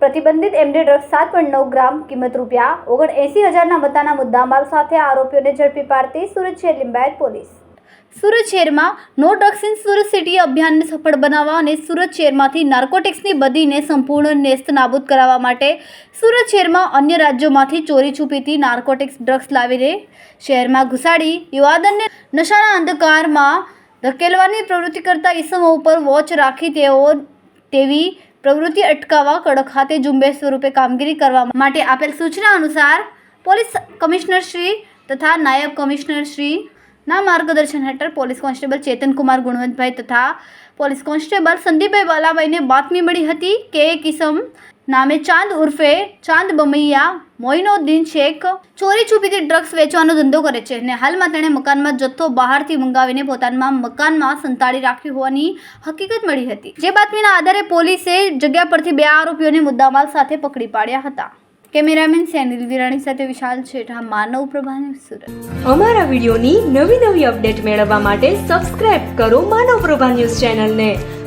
પ્રતિબંધિત MD drugs સાત point નવ ગ્રામ કિંમત રૂપિયા ઓગણ એંસી હજારના મતાના મુદ્દામાલ સાથે આરોપીઓને ઝડપી પાડતી સુરત શહેર લિંબાયત પોલીસ. સુરત શહેરમાં no drugs in Surat city અભિયાનને સફળ બનાવવા અને સુરત શહેરમાંથી નાર્કોટિક્સની બદીને સંપૂર્ણ નેસ્ત નાબૂદ કરાવવા માટે સુરત શહેરમાં અન્ય રાજ્યોમાંથી ચોરી છુપીથી નાર્કોટિક્સ ડ્રગ્સ લાવીને શહેરમાં ઘુસાડી યુવાદનને નશાના અંધકારમાં ધકેલવાની પ્રવૃત્તિ કરતા ઈસમો ઉપર વોચ રાખી તેઓ તેવી પ્રવૃત્તિ અટકાવવા કડક ખાતે ઝુંબેશ સ્વરૂપે કામગીરી કરવા માટે આપેલ સૂચના અનુસાર પોલીસ કમિશનર શ્રી તથા નાયબ કમિશનર શ્રી ના માર્ગદર્શન હેઠળ પોલીસ કોન્સ્ટેબલ ચેતનકુમાર ગુણવંતભાઈ તથા પોલીસ કોન્સ્ટેબલ સંદીપભાઈ બાલાભાઈને બાતમી મળી હતી કે એક ઇસમ નામે ચાંદ ઉર્ફે ચાંદ બમૈયા મોઇનોદ્દીન શેખ ચોરી છુપીથી ડ્રગ્સ વેચવાનો ધંધો કરે છે અને હાલમાં તેણે મકાનમાં જથ્થો બહારથી મંગાવીને પોતાના મકાનમાં સંતાડી રાખી હોવાની હકીકત મળી હતી. જે બાતમીના આધારે પોલીસે જગ્યા પરથી બે આરોપીઓને મુદ્દામાલ સાથે પકડી પાડ્યા હતા. કેમેરામેન સેનિલ વિરાણી સાથે વિશાલ છેઠા, માનવ પ્રભા ન્યૂઝ સુરત. અમારા વિડીયોની નવી નવી અપડેટ મેળવવા માટે સબસ્ક્રાઇબ કરો માનવ પ્રભા ન્યૂઝ ચેનલને.